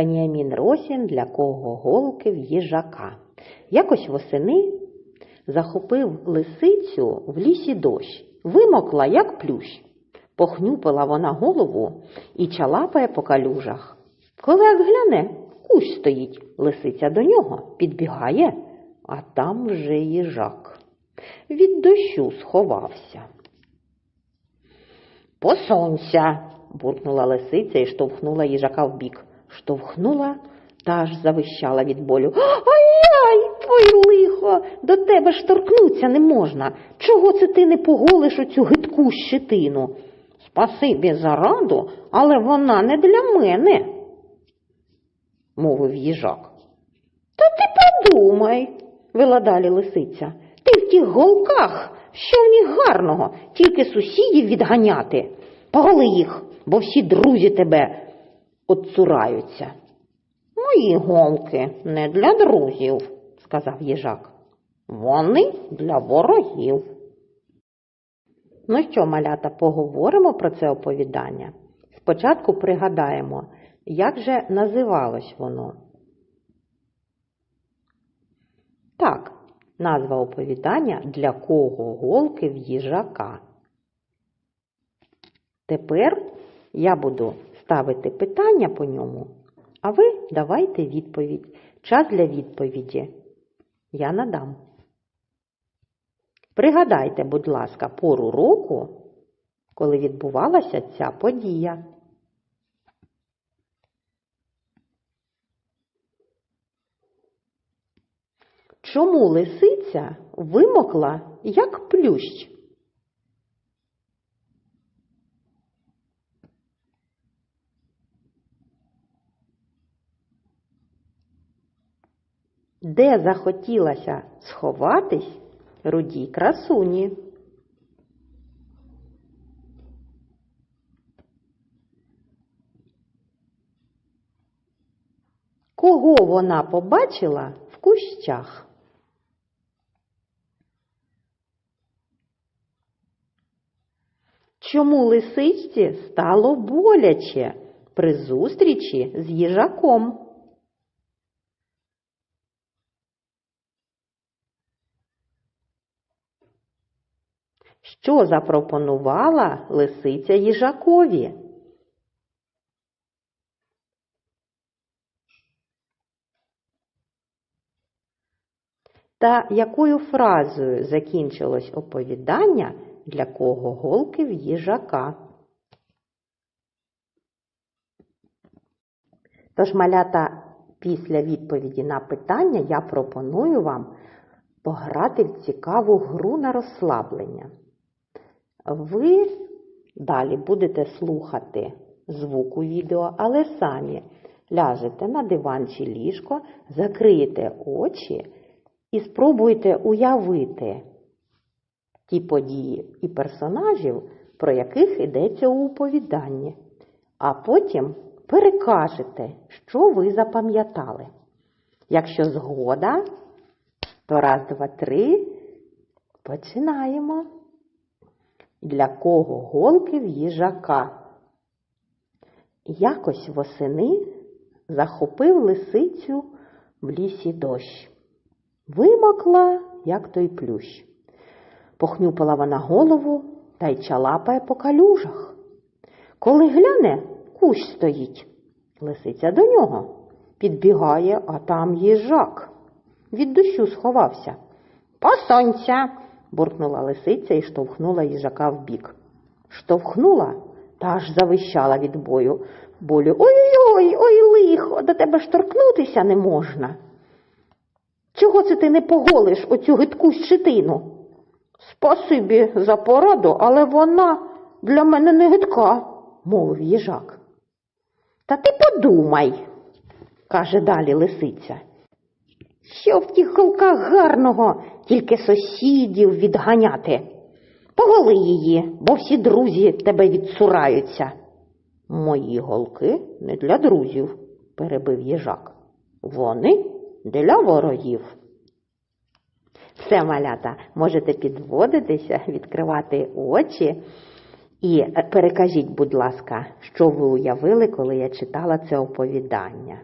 Веніамін Росін для кого голки в їжака. Якось восени захопив лисицю в лісі дощ, вимокла, як плющ. Похнюпила вона голову і чалапає по калюжах. Коли як гляне, кущ стоїть, лисиця до нього підбігає, а там вже їжак. Від дощу сховався. Посонься, буркнула лисиця і штовхнула їжака вбік. Штовхнула та аж завищала від болю. Ай-яй, ой, лихо, до тебе ж торкнуться не можна. Чого це ти не поголиш оцю гидку щетину? Спасибі за раду, але вона не для мене, мовив їжак. Та ти подумай, вела далі лисиця. Ти в тих голках, що в них гарного, тільки сусідів відганяти. Поголи їх, бо всі друзі тебе отцураються. Мої голки не для друзів, сказав їжак. Вони для ворогів. Ну що, малята, поговоримо про це оповідання. Спочатку пригадаємо, як же називалось воно. Так, назва оповідання для кого голки в їжака. Тепер я буду ставити питання по ньому, а ви давайте відповідь. Час для відповіді я надам. Пригадайте, будь ласка, пору року, коли відбувалася ця подія. Чому лисиця вимокла, як плющ? Де захотілося сховатись рудій красуні? Кого вона побачила в кущах? Чому лисичці стало боляче при зустрічі з їжаком? Що запропонувала лисиця їжакові? Та якою фразою закінчилось оповідання для кого голки в їжака? Тож, малята, після відповіді на питання я пропоную вам пограти в цікаву гру на розслаблення. Ви далі будете слухати звук у відео, але самі ляжете на диван чи ліжко, закриєте очі і спробуйте уявити ті події і персонажів, про яких йдеться у оповіданні, а потім перекажете, що ви запам'ятали. Якщо згода, то раз, два, три, починаємо. Для кого голки в їжака? Якось восени захопив лисицю в лісі дощ. Вимокла, як той плющ. Похнюпила вона голову та й чалапає по калюжах. Коли гляне, кущ стоїть. Лисиця до нього. Підбігає, а там їжак. Від дощу сховався. Посонця. Буркнула лисиця і штовхнула їжака вбік. Штовхнула та аж завищала від бою. Болю ой-ой, ой, лихо, до тебе ж торкнутися не можна. Чого це ти не поголиш оцю гидку щетину? Спасибі за пораду, але вона для мене не гидка, мовив їжак. Та ти подумай, каже далі лисиця. Що в тих голках гарного, тільки сусідів відганяти. Поголи її, бо всі друзі тебе відсураються. Мої голки не для друзів, перебив їжак. Вони для ворогів. Все, малята, можете підводитися, відкривати очі І перекажіть, будь ласка, що ви уявили, коли я читала це оповідання.